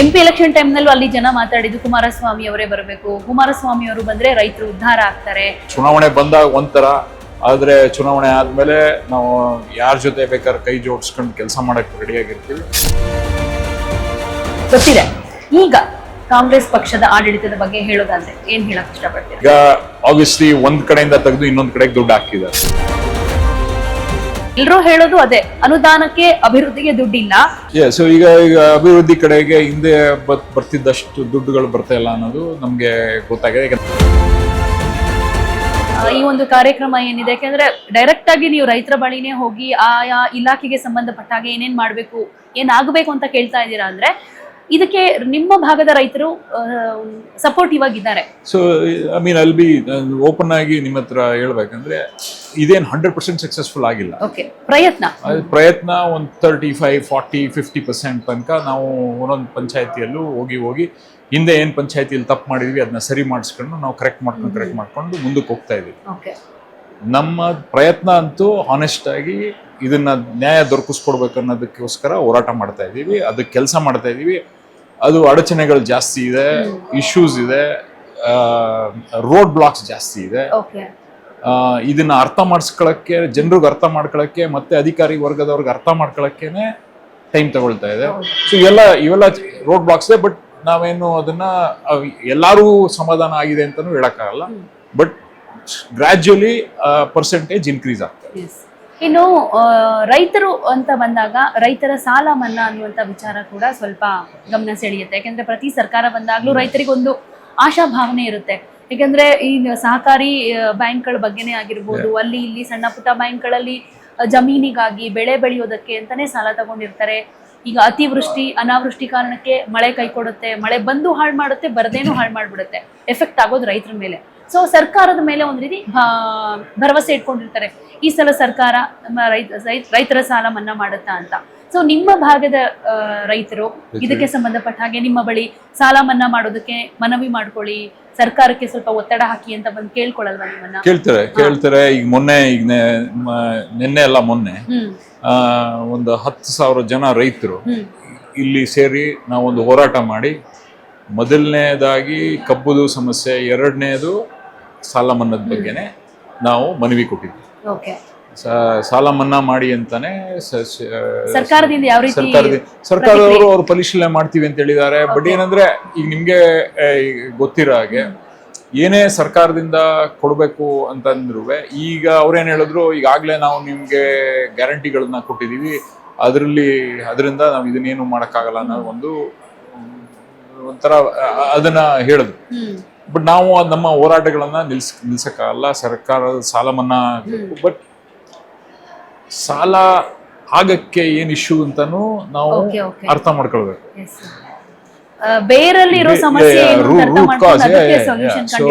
M P election ಟೈಮ್ನಲ್ಲೂ ಅಲ್ಲಿ ಜನ ಮಾತಾಡಿದ್ದು ಕುಮಾರಸ್ವಾಮಿ ಅವರೇ ಬರಬೇಕು. ಕುಮಾರಸ್ವಾಮಿ ಅವರು ಬಂದ್ರೆ ರೈತರು ಉದ್ಧಾರ ಆಗ್ತಾರೆ. ಚುನಾವಣೆ ಬಂದಾಗ ಒಂಥರ ಆದ್ರೆ ಚುನಾವಣೆ ಆದ್ಮೇಲೆ ನಾವು ಯಾರ ಜೊತೆ ಬೇಕಾದ್ರೆ ಕೈ ಜೋಡಿಸ್ಕೊಂಡು ಕೆಲಸ ಮಾಡಕ್ ರೆಡಿಯಾಗಿರ್ತೀವಿ ಗೊತ್ತಿದೆ. ಈಗ ಕಾಂಗ್ರೆಸ್ ಪಕ್ಷದ ಆಡಳಿತದ ಬಗ್ಗೆ ಹೇಳೋದಾದ್ರೆ ಏನ್ ಹೇಳಕ್ ಇಷ್ಟಪಡ್ತೀರಾ? ಈಗ ಆಬ್ವಿಯಸ್ಲಿ ಒಂದ್ ಕಡೆಯಿಂದ ತೆಗೆದು ಇನ್ನೊಂದ್ ಕಡೆಗೆ ದುಡ್ಡು ಹಾಕಿದ್ದಾರೆ. ಎಲ್ರೂ ಹೇಳೋದು ಅದೇ ಅನುದಾನಕ್ಕೆ ಅಭಿವೃದ್ಧಿಗೆ ದುಡ್ಡಿಲ್ಲ. ಸೊ ಈಗ ಈಗ ಅಭಿವೃದ್ಧಿ ಕಡೆಗೆ ಹಿಂದೆ ಬರ್ತಿದ್ದಷ್ಟು ದುಡ್ಡುಗಳು ಬರ್ತಾ ಇಲ್ಲ ಅನ್ನೋದು ನಮ್ಗೆ ಗೊತ್ತಾಗಿದೆ. ಈ ಒಂದು ಕಾರ್ಯಕ್ರಮ ಏನಿದೆ ಯಾಕೆಂದ್ರೆ ಡೈರೆಕ್ಟ್ ಆಗಿ ನೀವು ರೈತರ ಬಳಿನೇ ಹೋಗಿ ಆಯಾ ಇಲಾಖೆಗೆ ಸಂಬಂಧಪಟ್ಟ ಹಾಗೆ ಏನೇನ್ ಮಾಡ್ಬೇಕು ಏನಾಗಬೇಕು ಅಂತ ಕೇಳ್ತಾ ಇದ್ದೀರಾ ಅಂದ್ರೆ ಇದಕ್ಕೆ ನಿಮ್ಮ ಭಾಗದ ರೈತರು ಸಪೋರ್ಟಿವ್ ಆಗಿದ್ದಾರೆ. ಸೊ ಐ ಮೀನ್ ಅಲ್ಲಿ ಬಿ ಓಪನ್ ಆಗಿ ನಿಮ್ಮ ಹತ್ರ ಹೇಳ್ಬೇಕಂದ್ರೆ ಇದೇನು ಹಂಡ್ರೆಡ್ ಪರ್ಸೆಂಟ್ ಸಕ್ಸಸ್ಫುಲ್ ಆಗಿಲ್ಲ. ಓಕೆ ಪ್ರಯತ್ನ. ಪ್ರಯತ್ನ ಒಂದು thirty five forty fifty percent ತನಕ ನಾವು ಒಂದೊಂದು ಪಂಚಾಯತಿಯಲ್ಲೂ ಹೋಗಿ ಹೋಗಿ ಹಿಂದೆ ಏನು ಪಂಚಾಯತಿಯಲ್ಲಿ ತಪ್ಪು ಮಾಡಿದ್ವಿ ಅದನ್ನ ಸರಿ ಮಾಡಿಸ್ಕೊಂಡು ನಾವು ಕರೆಕ್ಟ್ ಮಾಡ್ಕೊಂಡು ಕರೆಕ್ಟ್ ಮಾಡ್ಕೊಂಡು ಮುಂದಕ್ಕೆ ಹೋಗ್ತಾ ಇದೀವಿ. ಓಕೆ ನಮ್ಮ ಪ್ರಯತ್ನ ಅಂತೂ ಹಾನೆಸ್ಟ್ ಆಗಿ ಇದನ್ನ ನ್ಯಾಯ ದೊರಕಿಸ್ಕೊಡ್ಬೇಕು ಅನ್ನೋದಕ್ಕೋಸ್ಕರ ಹೋರಾಟ ಮಾಡ್ತಾ ಇದ್ದೀವಿ ಅದಕ್ಕೆ ಕೆಲಸ ಮಾಡ್ತಾ ಇದ್ದೀವಿ ಅದು ಅಡಚಣೆಗಳು ಜಾಸ್ತಿ ಇದೆ ಇಶ್ಯೂಸ್ ಇದೆ ರೋಡ್ ಬ್ಲಾಕ್ಸ್ ಜಾಸ್ತಿ ಇದೆ. ಇದನ್ನ ಅರ್ಥ ಮಾಡಿಸ್ಕೊಳಕ್ಕೆ ಜನರಿಗೆ ಅರ್ಥ ಮಾಡ್ಕೊಳಕ್ಕೆ ಮತ್ತೆ ಅಧಿಕಾರಿ ವರ್ಗದವ್ರಿಗೆ ಅರ್ಥ ಮಾಡ್ಕೊಳ್ಳೋಕ್ಕೇನೆ ಟೈಮ್ ತಗೊಳ್ತಾ ಇದೆ. ಸೊ ಇವೆಲ್ಲ ಇವೆಲ್ಲ ರೋಡ್ ಬ್ಲಾಕ್ಸ್ ಬಟ್ ನಾವೇನು ಅದನ್ನ ಎಲ್ಲರೂ ಸಮಾಧಾನ ಆಗಿದೆ ಅಂತಾನು ಹೇಳಕ್ಕಾಗಲ್ಲ. ಬಟ್ ಗ್ರಾಜುಯಲಿ ಪರ್ಸೆಂಟೇಜ್ ಇನ್ಕ್ರೀಸ್ ಆಗ್ತದೆ ಇನ್ನು ರೈತರು ಅಂತ ಬಂದಾಗ ರೈತರ ಸಾಲ ಮನ್ನಾ ಅನ್ನುವಂತ ವಿಚಾರ ಕೂಡ ಸ್ವಲ್ಪ ಗಮನ ಸೆಳೆಯುತ್ತೆ. ಯಾಕೆಂದ್ರೆ ಪ್ರತಿ ಸರ್ಕಾರ ಬಂದಾಗಲೂ ರೈತರಿಗೊಂದು ಆಶಾಭಾವನೆ ಇರುತ್ತೆ. ಯಾಕೆಂದ್ರೆ ಈ ಸಹಕಾರಿ ಬ್ಯಾಂಕ್ಗಳ ಬಗ್ಗೆನೇ ಆಗಿರ್ಬೋದು ಅಲ್ಲಿ ಇಲ್ಲಿ ಸಣ್ಣ ಪುಟ್ಟ ಬ್ಯಾಂಕ್ಗಳಲ್ಲಿ ಜಮೀನಿಗಾಗಿ ಬೆಳೆ ಬೆಳೆಯೋದಕ್ಕೆ ಅಂತಾನೆ ಸಾಲ ತಗೊಂಡಿರ್ತಾರೆ. ಈಗ ಅತಿವೃಷ್ಟಿ ಅನಾವೃಷ್ಟಿ ಕಾರಣಕ್ಕೆ ಮಳೆ ಕೈ ಕೊಡುತ್ತೆ ಮಳೆ ಬಂದು ಹಾಳು ಮಾಡುತ್ತೆ ಬರದೇನು ಹಾಳು ಮಾಡಿಬಿಡುತ್ತೆ. ಎಫೆಕ್ಟ್ ಆಗೋದು ರೈತರ ಮೇಲೆ. ಸೊ ಸರ್ಕಾರದ ಮೇಲೆ ಒಂದು ರೀತಿ ಭರವಸೆ ಇಟ್ಕೊಂಡಿರ್ತಾರೆ. ಈ ಸಲ ಸರ್ಕಾರ ನಮ್ಮ ರೈತ- ರೈತರ ಸಾಲ ಮನ್ನಾ ಮಾಡುತ್ತಾ ಅಂತ. ಸೊ ನಿಮ್ಮ ಭಾಗದ ರೈತರು ಇದಕ್ಕೆ ಸಂಬಂಧಪಟ್ಟ ಹಾಗೆ ನಿಮ್ಮ ಬಳಿ ಸಾಲ ಮನ್ನಾ ಮಾಡೋದಕ್ಕೆ ಮನವಿ ಮಾಡ್ಕೊಳ್ಳಿ. ಸರ್ಕಾರಕ್ಕೆ ಸ್ವಲ್ಪ ಒತ್ತಡ ಹಾಕಿ ಅಂತ ಬಂದು ಕೇಳ್ಕೊಳಲ್ವಾ ನಿಮ್ಮನ್ನ? ಕೇಳ್ತಾರೆ ಕೇಳ್ತಾರೆ. ಈಗ ಮೊನ್ನೆ ಈಗ ನಿನ್ನೆ ಅಲ್ಲ ಮೊನ್ನೆ. ಒಂದು ಹತ್ತು ಸಾವಿರ ಜನ ರೈತರು ಇಲ್ಲಿ ಸೇರಿ ನಾವೊಂದು ಹೋರಾಟ ಮಾಡಿ ಮೊದಲನೇದಾಗಿ ಕಬ್ಬುದು ಸಮಸ್ಯೆ ಎರಡನೇದು ಸಾಲ ಮನ್ನದ ಬಗ್ಗೆನೆ ನಾವು ಮನವಿ ಕೊಟ್ಟಿದ್ವಿ. ಸಾಲ ಮನ್ನಾ ಮಾಡಿ ಅಂತಾನೆ ಸರ್ಕಾರದಿಂದ ಯಾವ ರೀತಿ ಸರ್ಕಾರದ ಸರ್ಕಾರದವರು ಅವ್ರು ಪರಿಶೀಲನೆ ಮಾಡ್ತೀವಿ ಅಂತ ಹೇಳಿದ್ದಾರೆ. ಬಟ್ ಏನಂದ್ರೆ ಈಗ ನಿಮ್ಗೆ ಗೊತ್ತಿರೋ ಹಾಗೆ ಏನೇ ಸರ್ಕಾರದಿಂದ ಕೊಡಬೇಕು ಅಂತಂದ್ರು ಈಗ ಅವ್ರೇನ್ ಹೇಳಿದ್ರು ಈಗಾಗಲೇ ನಾವು ನಿಮ್ಗೆ ಗ್ಯಾರಂಟಿಗಳನ್ನ ಕೊಟ್ಟಿದೀವಿ. ಅದರಲ್ಲಿ ಅದರಿಂದ ನಾವು ಇದನ್ನೇನು ಮಾಡೋಕ್ಕಾಗಲ್ಲ ಅನ್ನೋ ಒಂದು ಒಂಥರ ಅದನ್ನ ಹೇಳಿದ್ರು ಬಟ್ ನಾವು ಅದ್ ನಮ್ಮ ಹೋರಾಟಗಳನ್ನ ನಿಲ್ಸ್ ನಿಲ್ಸಕ್ಕಾಗಲ್ಲ. ಸರ್ಕಾರದ ಸಾಲ ಮನ್ನಾ ಬಟ್ ಸಾಲ ಆಗಕ್ಕೆ ಏನ್ ಇಶ್ಯೂ ಅಂತಾನೂ ನಾವು ಅರ್ಥ ಮಾಡ್ಕೊಳ್ಬೇಕು. ಬೇರಲ್ಲಿ ಇರೋ ಸಮಸ್ಯೆ ಸೊ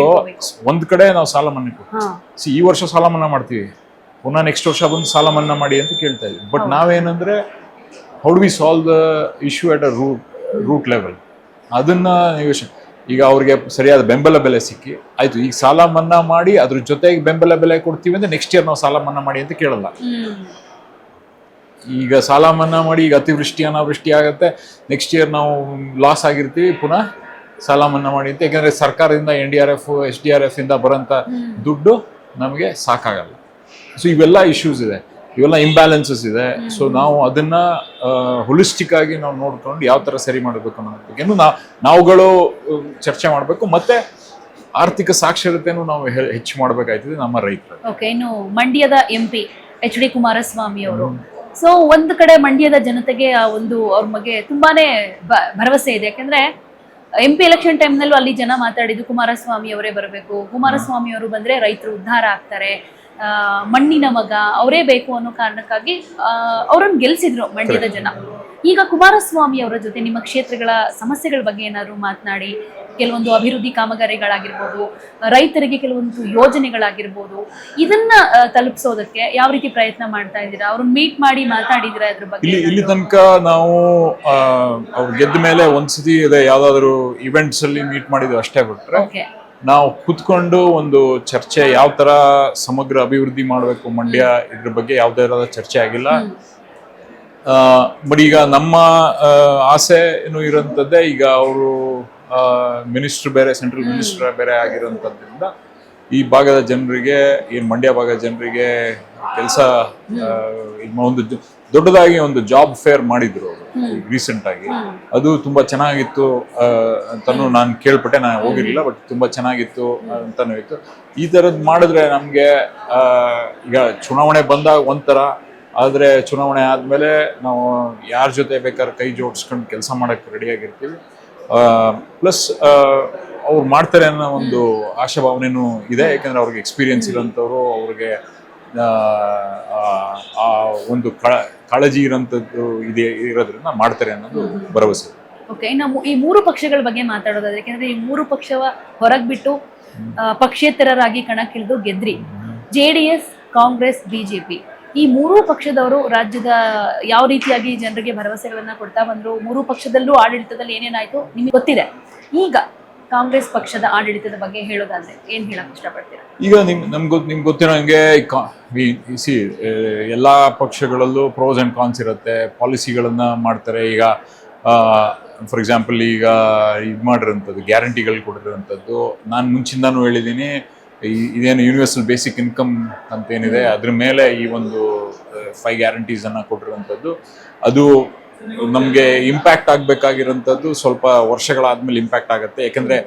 ಒಂದ್ ಕಡೆ ನಾವು ಸಾಲ ಮನ್ನಾ ಸಿ ಈ ವರ್ಷ ಸಾಲ ಮನ್ನಾ ಮಾಡ್ತೀವಿ. ಪುನಃ ನೆಕ್ಸ್ಟ್ ವರ್ಷ ಬಂದು ಸಾಲ ಮನ್ನಾ ಮಾಡಿ ಅಂತ ಕೇಳ್ತಾ ಇದ್ವಿ but ನಾವೇನಂದ್ರೆ how do we solve the issue at a root root level ಅದನ್ನ ಯೋಚನೆ ಈಗ ಅವ್ರಿಗೆ ಸರಿಯಾದ ಬೆಂಬಲ ಬೆಲೆ ಸಿಕ್ಕಿ ಆಯ್ತು ಈಗ ಸಾಲ ಮನ್ನಾ ಮಾಡಿ ಅದ್ರ ಜೊತೆಗೆ ಬೆಂಬಲ ಬೆಲೆ ಕೊಡ್ತೀವಿ ಅಂದ್ರೆ ನೆಕ್ಸ್ಟ್ ಇಯರ್ ನಾವು ಸಾಲ ಮನ್ನಾ ಮಾಡಿ ಅಂತ ಕೇಳಲ್ಲ. ಈಗ ಸಾಲ ಮನ್ನಾ ಮಾಡಿ ಈಗ ಅತಿವೃಷ್ಟಿ ಅನಾವೃಷ್ಟಿ ಆಗುತ್ತೆ ನೆಕ್ಸ್ಟ್ ಇಯರ್ ನಾವು ಲಾಸ್ ಆಗಿರ್ತೀವಿ ಪುನಃ ಸಾಲ ಮನ್ನಾ ಮಾಡಿ ಅಂತ. ಯಾಕಂದ್ರೆ ಸರ್ಕಾರದಿಂದ N D R F S D R F ಇಂದ ಬರೋಂಥ ದುಡ್ಡು ನಮಗೆ ಸಾಕಾಗಲ್ಲ. ಸೊ ಇವೆಲ್ಲ ಇಶ್ಯೂಸ್ ಇದೆ. ಇವೆಲ್ಲ ಇಂಬ್ಯಾಲೆನ್ಸಸ್ ಇದೆ. ಸೊ ನಾವು ಅದನ್ನ ಹೊಲಿಸ್ಟಿಕ್ ಆಗಿ ನಾವು ನೋಡ್ಕೊಂಡು ಯಾವ ತರ ಸರಿ ಮಾಡಬೇಕು ಅನ್ನೋ ಬಗ್ಗೆನೂ ನಾವು ನಾವುಗಳು ಚರ್ಚೆ ಮಾಡಬೇಕು. ಮತ್ತೆ ಆರ್ಥಿಕ ಸಾಕ್ಷರತೆಯನ್ನು ನಾವು ಹೆಚ್ಚು ಮಾಡಬೇಕಾಯ್ತದೆ ನಮ್ಮ ರೈತರು. ಓಕೆ ಇನ್ನು ಮಂಡ್ಯದ M P H D Kumaraswamy ಅವರು. ಸೊ ಒಂದು ಕಡೆ ಮಂಡ್ಯದ ಜನತೆಗೆ ಆ ಒಂದು ಅವ್ರ ಬಗ್ಗೆ ತುಂಬಾನೇ ಭರವಸೆ ಇದೆ. ಯಾಕಂದ್ರೆ ಎಂ ಪಿ ಎಲೆಕ್ಷನ್ ಟೈಮ್ನಲ್ಲೂ ಅಲ್ಲಿ ಜನ ಮಾತಾಡಿದ್ದು ಕುಮಾರಸ್ವಾಮಿ ಅವರೇ ಬರಬೇಕು. ಕುಮಾರಸ್ವಾಮಿ ಅವರು ಬಂದ್ರೆ ರೈತರು ಉದ್ಧಾರ ಆಗ್ತಾರೆ. ಮಣ್ಣಿನ ಮಗ ಅವರೇ ಬೇಕು ಅನ್ನೋ ಕಾರಣಕ್ಕಾಗಿ ಅವರನ್ನು ಗೆಲ್ಸಿದ್ರು ಮಂಡ್ಯದ ಜನ. ಈಗ ಕುಮಾರಸ್ವಾಮಿ ಅವರ ಜೊತೆ ನಿಮ್ಮ ಕ್ಷೇತ್ರಗಳ ಸಮಸ್ಯೆಗಳ ಬಗ್ಗೆ ಏನಾದ್ರು ಮಾತನಾಡಿ. ಕೆಲವೊಂದು ಅಭಿವೃದ್ಧಿ ಕಾಮಗಾರಿಗಳಾಗಿರ್ಬೋದು ರೈತರಿಗೆ ಕೆಲವೊಂದು ಯೋಜನೆಗಳಾಗಿರ್ಬೋದು ಇದನ್ನ ತಲುಪಿಸೋದಕ್ಕೆ ಯಾವ ರೀತಿ ಪ್ರಯತ್ನ ಮಾಡ್ತಾ ಇದ್ದೀರಾ? ಅವ್ರನ್ನ ಮೀಟ್ ಮಾಡಿ ಮಾತಾಡಿದಿರಾ ಅದ್ರ ಬಗ್ಗೆ ಇಲ್ಲಿ ಇಲ್ಲಿ ತನಕ ನಾವು ಅವ್ರು ಗೆದ್ದ ಮೇಲೆ ಒಂದ್ಸತಿ ಇದೆ ಯಾವ್ದಾದ್ರು ಇವೆಂಟ್ಸ್ ಅಲ್ಲಿ ಮೀಟ್ ಮಾಡಿದ್ವಿ ಅಷ್ಟೇ ಬಿಟ್ರೆ ಓಕೆ ನಾವು ಕುತ್ಕೊಂಡು ಒಂದು ಚರ್ಚೆ ಯಾವ ತರ ಸಮಗ್ರ ಅಭಿವೃದ್ಧಿ ಮಾಡಬೇಕು ಮಂಡ್ಯ ಇದ್ರ ಬಗ್ಗೆ ಯಾವ್ದೇ ಇರೋದ ಚರ್ಚೆ ಆಗಿಲ್ಲ. ಬಟ್ ಈಗ ನಮ್ಮ ಆ, ಆಸೆ ಏನು ಇರೋಂಥದ್ದೇ ಈಗ ಅವರು ಮಿನಿಸ್ಟರ್ ಬೇರೆ ಸೆಂಟ್ರಲ್ ಮಿನಿಸ್ಟರ್ ಬೇರೆ ಆಗಿರೋಂಥದ್ರಿಂದ ಈ ಭಾಗದ ಜನರಿಗೆ ಈ ಮಂಡ್ಯ ಭಾಗದ ಜನರಿಗೆ ಕೆಲಸ ಒಂದು ದೊಡ್ಡದಾಗಿ ಒಂದು ಜಾಬ್ ಫೇರ್ ಮಾಡಿದ್ರು ಅವರು ರೀಸೆಂಟ್ ಆಗಿ. ಅದು ತುಂಬಾ ಚೆನ್ನಾಗಿತ್ತು ಅಂತ ಅಂತಾನು ನಾನು ಕೇಳ್ಪಟ್ಟೆ ನಾನು ಹೋಗಿರ್ಲಿಲ್ಲ ಬಟ್ ತುಂಬಾ ಚೆನ್ನಾಗಿತ್ತು ಅಂತಾನು ಇತ್ತು. ಈ ತರದ್ ಮಾಡಿದ್ರೆ ನಮ್ಗೆ ಈಗ ಚುನಾವಣೆ ಬಂದಾಗ ಒಂಥರ ಆದ್ರೆ ಚುನಾವಣೆ ಆದ್ಮೇಲೆ ನಾವು ಯಾರ ಜೊತೆ ಬೇಕಾದ್ರೆ ಕೈ ಜೋಡಿಸ್ಕೊಂಡು ಕೆಲಸ ಮಾಡಕ್ ರೆಡಿ ಆಗಿರ್ತೀವಿ. ಪ್ಲಸ್ ಅವ್ರು ಮಾಡ್ತಾರೆ ಅನ್ನೋ ಒಂದು ಆಶಾಭಾವನೆನೂ ಇದೆ. ಯಾಕಂದ್ರೆ ಅವ್ರಿಗೆ ಎಕ್ಸ್ಪೀರಿಯನ್ಸ್ ಇರೋಂಥವ್ರು ಅವ್ರಿಗೆ ಆ, ಒಂದು ಕಳ- ಕಾಳಜಿ ಇರೋಂಥದ್ದು ಇದೆ ಇರೋದ್ರಿಂದ ಮಾಡ್ತಾರೆ ಅನ್ನೋದು ಭರವಸೆ. ಓಕೆ ಇನ್ನು ಈ ಮೂರು ಪಕ್ಷಗಳ ಬಗ್ಗೆ ಮಾತಾಡೋದಾದ್ರೆ ಯಾಕಂದ್ರೆ ಈ ಮೂರು ಪಕ್ಷವ ಹೊರಗ್ ಬಿಟ್ಟು ಪಕ್ಷೇತರರಾಗಿ ಕಣಕ್ಕಿಳಿದು ಗೆದ್ರಿ. J D S Congress BJP ಈ ಮೂರೂ ಪಕ್ಷದವರು ರಾಜ್ಯದ ಯಾವ ರೀತಿಯಾಗಿ ಜನರಿಗೆ ಭರವಸೆಗಳನ್ನ ಕೊಡ್ತಾ ಬಂದ್ರು, ಮೂರು ಪಕ್ಷದಲ್ಲೂ ಆಡಳಿತದಲ್ಲಿ ಏನೇನಾಯ್ತು ನಿಮಗೆ ಗೊತ್ತಿದೆ. ಈಗ ಕಾಂಗ್ರೆಸ್ ಪಕ್ಷದ ಆಡಳಿತದ ಬಗ್ಗೆ ಹೇಳೋದಾದ್ರೆ ಏನ್ ಹೇಳಕ್ ಇಷ್ಟಪಡ್ತೀರಾ? ಈಗ ನಿಮ್, ನಮ್ಗೆ ನಿಮ್ಗೆ ಗೊತ್ತಿರೋ ಹಂಗೆ ಸಿ ಎಲ್ಲಾ ಪಕ್ಷಗಳಲ್ಲೂ ಪ್ರೋಸ್ ಅಂಡ್ ಕಾನ್ಸ್ ಇರುತ್ತೆ, ಪಾಲಿಸಿಗಳನ್ನ ಮಾಡ್ತಾರೆ. ಈಗ ಫಾರ್ ಎಕ್ಸಾಂಪಲ್ ಈಗ ಇದು ಮಾಡಿರೋಂಥದ್ದು ಗ್ಯಾರಂಟಿಗಳು ಕೊಡಿರೋಂಥದ್ದು ನಾನು ಮುಂಚಿಂದಾನು ಹೇಳಿದ್ದೀನಿ ಇದೇನು ಯೂನಿವರ್ಸಲ್ ಬೇಸಿಕ್ ಇನ್ಕಮ್ ಅಂತ ಏನಿದೆ ಅದ್ರ ಮೇಲೆ ಈ ಒಂದು ಫೈವ್ ಗ್ಯಾರಂಟೀಸ್ ಅನ್ನ ಕೊಟ್ಟಿರುವಂಥದ್ದು. ಅದು ನಮಗೆ ಇಂಪ್ಯಾಕ್ಟ್ ಆಗಬೇಕಾಗಿರೋಂಥದ್ದು ಸ್ವಲ್ಪ ವರ್ಷಗಳಾದ್ಮೇಲೆ ಇಂಪ್ಯಾಕ್ಟ್ ಆಗುತ್ತೆ. ಯಾಕಂದ್ರೆ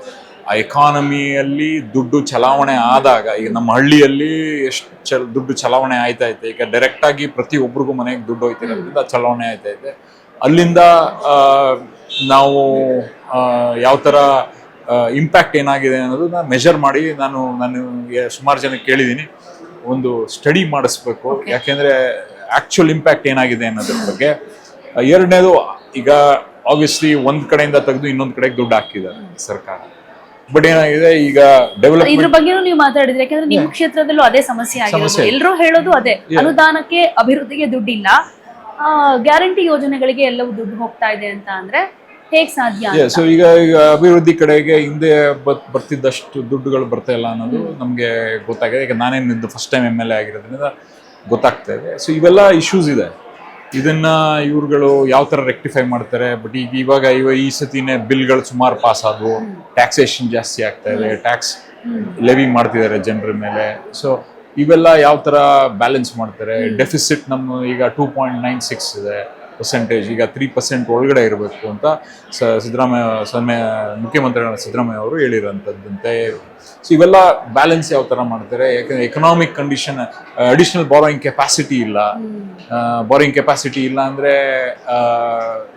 ಆ ಎಕಾನಮಿಯಲ್ಲಿ ದುಡ್ಡು ಚಲಾವಣೆ ಆದಾಗ, ಈಗ ನಮ್ಮ ಹಳ್ಳಿಯಲ್ಲಿ ಎಷ್ಟು ಚ, ದುಡ್ಡು ಚಲಾವಣೆ ಆಯ್ತಾ ಐತೆ ಈಗ ಡೈರೆಕ್ಟ್ ಆಗಿ ಪ್ರತಿ ಒಬ್ರಿಗೂ ಮನೆಗೆ ದುಡ್ಡು ಹೋಯ್ತಿರೋದ್ರಿಂದ ಚಲಾವಣೆ ಆಯ್ತಾ ಇದೆ ಅಲ್ಲಿಂದ ನಾವು ಯಾವ ಥರ ಇಂಪ್ಯಾಕ್ಟ್ ಏನಾಗಿದೆ ಅನ್ನೋದನ್ನ ಮೆಷರ್ ಮಾಡಿ ನಾನು ನಾನು ಸುಮಾರು ಜನ ಕೇಳಿದ್ದೀನಿ ಒಂದು ಸ್ಟಡಿ ಮಾಡಿಸ್ಬೇಕು. ಯಾಕೆಂದ್ರೆ ಆಕ್ಚುಲ್ ಇಂಪ್ಯಾಕ್ಟ್ ಏನಾಗಿದೆ ಅನ್ನೋದ್ರ ಬಗ್ಗೆ ಎರಡನೇದು ಈಗ ಆಬ್ವಿಯಸ್ಲಿ ಒಂದ್ ಕಡೆಯಿಂದ ತೆಗೆದು ಇನ್ನೊಂದ್ ಕಡೆಗೆ ದುಡ್ಡು ಹಾಕಿದ್ದಾರೆ ಸರ್ಕಾರ. ಬಟ್ ಏನಾಗಿದೆ ಈಗ ಇದ್ರ ಬಗ್ಗೆ ಬಗ್ಗೆನೂ ನೀವು ಮಾತಾಡಿದ್ರೆ. ಯಾಕಂದ್ರೆ ನಿಮ್ಮ ಕ್ಷೇತ್ರದಲ್ಲೂ ಅದೇ ಸಮಸ್ಯೆ ಆಗಿದೆ. ಎಲ್ಲರೂ ಹೇಳೋದು ಅದೇ. ಅನುದಾನಕ್ಕೆ ಅಭಿವೃದ್ಧಿಗೆ ದುಡ್ಡಿಲ್ಲ. ಗ್ಯಾರಂಟಿ ಯೋಜನೆಗಳಿಗೆ ಎಲ್ಲವೂ ದುಡ್ಡು ಹೋಗ್ತಾ ಇದೆ ಅಂತ ಅಂದ್ರೆ ಹೇಗ್ ಸಾಧ್ಯ? ಸೊ ಈಗ ಈಗ ಅಭಿವೃದ್ಧಿ ಕಡೆಗೆ ಹಿಂದೆ ಬರ್ತಿದ್ದಷ್ಟು ದುಡ್ಡುಗಳು ಬರ್ತಾ ಇಲ್ಲ ಅನ್ನೋದು ನಮಗೆ ಗೊತ್ತಾಗಿದೆ. ಈಗ ನಾನೇನು first time M L A ಆಗಿರೋದ್ರಿಂದ ಗೊತ್ತಾಗ್ತಾ ಇದೆ. ಸೊ ಇವೆಲ್ಲ ಇಶ್ಯೂಸ್ ಇದೆ. ಇದನ್ನ ಇವ್ರುಗಳು ಯಾವ ತರ ರೆಕ್ಟಿಫೈ ಮಾಡ್ತಾರೆ? ಬಟ್ ಈಗ ಇವಾಗ ಇವ ಈ ಸತಿನೇ ಬಿಲ್ಗಳು ಸುಮಾರು ಪಾಸ್ ಆದವು. ಟ್ಯಾಕ್ಸೇಷನ್ ಜಾಸ್ತಿ ಆಗ್ತಾ ಇದೆ. ಟ್ಯಾಕ್ಸ್ ಲೆವಿ ಮಾಡ್ತಿದ್ದಾರೆ ಜನರ ಮೇಲೆ. ಸೊ ಇವೆಲ್ಲ ಯಾವ ತರ ಬ್ಯಾಲೆನ್ಸ್ ಮಾಡ್ತಾರೆ? ಡೆಫಿಸಿಟ್ ನಮ್ಮ ಈಗ ಟೂ ಪಾಯಿಂಟ್ ನೈನ್ ಸಿಕ್ಸ್ ಇದೆ. ಪರ್ಸೆಂಟೇಜ್ ಈಗ ತ್ರೀ ಪರ್ಸೆಂಟ್ ಒಳಗಡೆ ಇರಬೇಕು ಅಂತ ಸ- ಸಿದ್ದರಾಮಯ್ಯ ಸಮಯ ಮುಖ್ಯಮಂತ್ರಿಗಳ ಸಿದ್ದರಾಮಯ್ಯ ಅವರು ಹೇಳಿರೋಂಥದ್ದಂತೆ ಸೊ ಇವೆಲ್ಲ ಬ್ಯಾಲೆನ್ಸ್ ಯಾವ ಥರ ಮಾಡ್ತಾರೆ? ಯಾಕಂದ್ರೆ economic condition additional borrowing capacity ಇಲ್ಲ. ಬಾರೋಯಿಂಗ್ ಕೆಪಾಸಿಟಿ ಇಲ್ಲ ಅಂದ್ರೆ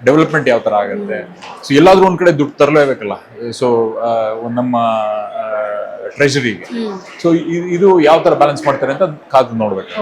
ಡೆವಲಪ್ಮೆಂಟ್ ಯಾವ ಥರ ಆಗುತ್ತೆ? ಸೊ ಎಲ್ಲಾದರೂ ಒಂದು ಕಡೆ ದುಡ್ಡು ತರಲೇಬೇಕಲ್ಲ? ಸೊ ನಮ್ಮ ಟ್ರೆಜರಿಗೆ ಸೊ ಇದು ಯಾವ ಥರ ಬ್ಯಾಲೆನ್ಸ್ ಮಾಡ್ತಾರೆ ಅಂತ ಕಾದು ನೋಡಬೇಕು.